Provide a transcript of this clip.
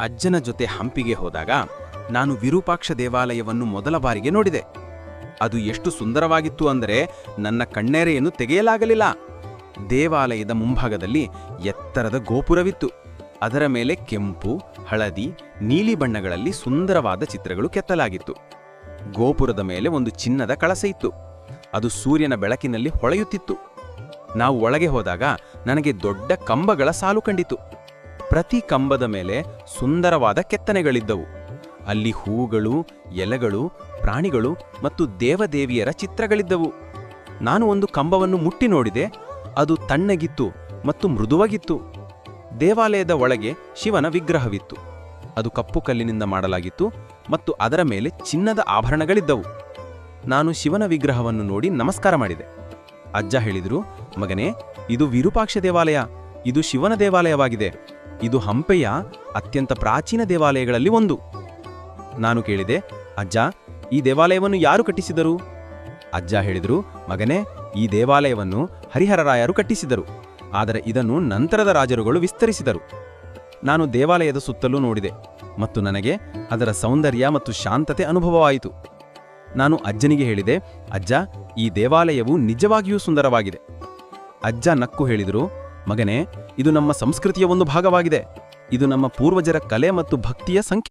ಅಜ್ಜನ ಜೊತೆ ಹಂಪಿಗೆ ಹೋದಾಗ ನಾನು ವಿರೂಪಾಕ್ಷ ದೇವಾಲಯವನ್ನು ಮೊದಲ ಬಾರಿಗೆ ನೋಡಿದೆ. ಅದು ಎಷ್ಟು ಸುಂದರವಾಗಿತ್ತು ಅಂದರೆ ನನ್ನ ಕಣ್ಣೆರೆಯನ್ನು ತೆಗೆಯಲಾಗಲಿಲ್ಲ. ದೇವಾಲಯದ ಮುಂಭಾಗದಲ್ಲಿ ಎತ್ತರದ ಗೋಪುರವಿತ್ತು. ಅದರ ಮೇಲೆ ಕೆಂಪು, ಹಳದಿ, ನೀಲಿ ಬಣ್ಣಗಳಲ್ಲಿ ಸುಂದರವಾದ ಚಿತ್ರಗಳು ಕೆತ್ತಲಾಗಿತ್ತು. ಗೋಪುರದ ಮೇಲೆ ಒಂದು ಚಿನ್ನದ ಕಳಸ ಇತ್ತು. ಅದು ಸೂರ್ಯನ ಬೆಳಕಿನಲ್ಲಿ ಹೊಳೆಯುತ್ತಿತ್ತು. ನಾವು ಒಳಗೆ ಹೋದಾಗ ನನಗೆ ದೊಡ್ಡ ಕಂಬಗಳ ಸಾಲು ಕಂಡಿತು. ಪ್ರತಿ ಕಂಬದ ಮೇಲೆ ಸುಂದರವಾದ ಕೆತ್ತನೆಗಳಿದ್ದವು. ಅಲ್ಲಿ ಹೂಗಳು, ಎಲೆಗಳು, ಪ್ರಾಣಿಗಳು ಮತ್ತು ದೇವದೇವಿಯರ ಚಿತ್ರಗಳಿದ್ದವು. ನಾನು ಒಂದು ಕಂಬವನ್ನು ಮುಟ್ಟಿ ನೋಡಿದೆ. ಅದು ತಣ್ಣಗಿತ್ತು ಮತ್ತು ಮೃದುವಾಗಿತ್ತು. ದೇವಾಲಯದ ಒಳಗೆ ಶಿವನ ವಿಗ್ರಹವಿತ್ತು. ಅದು ಕಪ್ಪು ಕಲ್ಲಿನಿಂದ ಮಾಡಲಾಗಿತ್ತು ಮತ್ತು ಅದರ ಮೇಲೆ ಚಿನ್ನದ ಆಭರಣಗಳಿದ್ದವು. ನಾನು ಶಿವನ ವಿಗ್ರಹವನ್ನು ನೋಡಿ ನಮಸ್ಕಾರ ಮಾಡಿದೆ. ಅಜ್ಜ ಹೇಳಿದರು, ಮಗನೇ, ಇದು ವಿರೂಪಾಕ್ಷ ದೇವಾಲಯ. ಇದು ಶಿವನ ದೇವಾಲಯವಾಗಿದೆ. ಇದು ಹಂಪೆಯ ಅತ್ಯಂತ ಪ್ರಾಚೀನ ದೇವಾಲಯಗಳಲ್ಲಿ ಒಂದು. ನಾನು ಕೇಳಿದೆ, ಅಜ್ಜ, ಈ ದೇವಾಲಯವನ್ನು ಯಾರು ಕಟ್ಟಿಸಿದರು? ಅಜ್ಜ ಹೇಳಿದರು, ಮಗನೇ, ಈ ದೇವಾಲಯವನ್ನು ಹರಿಹರರಾಯರು ಕಟ್ಟಿಸಿದರು. ಆದರೆ ಇದನ್ನು ನಂತರದ ರಾಜರುಗಳು ವಿಸ್ತರಿಸಿದರು. ನಾನು ದೇವಾಲಯದ ಸುತ್ತಲೂ ನೋಡಿದೆ ಮತ್ತು ನನಗೆ ಅದರ ಸೌಂದರ್ಯ ಮತ್ತು ಶಾಂತತೆ ಅನುಭವವಾಯಿತು. ನಾನು ಅಜ್ಜನಿಗೆ ಹೇಳಿದೆ, ಅಜ್ಜ, ಈ ದೇವಾಲಯವು ನಿಜವಾಗಿಯೂ ಸುಂದರವಾಗಿದೆ. ಅಜ್ಜ ನಕ್ಕು ಹೇಳಿದರು ಮಗನೇ ಇದು ನಮ್ಮ ಸಂಸ್ಕೃತಿಯ ಒಂದು ಭಾಗವಾಗಿದೆ. ಇದು ನಮ್ಮ ಪೂರ್ವಜರ ಕಲೆ ಮತ್ತು ಭಕ್ತಿಯ ಸಂಖ್ಯೆ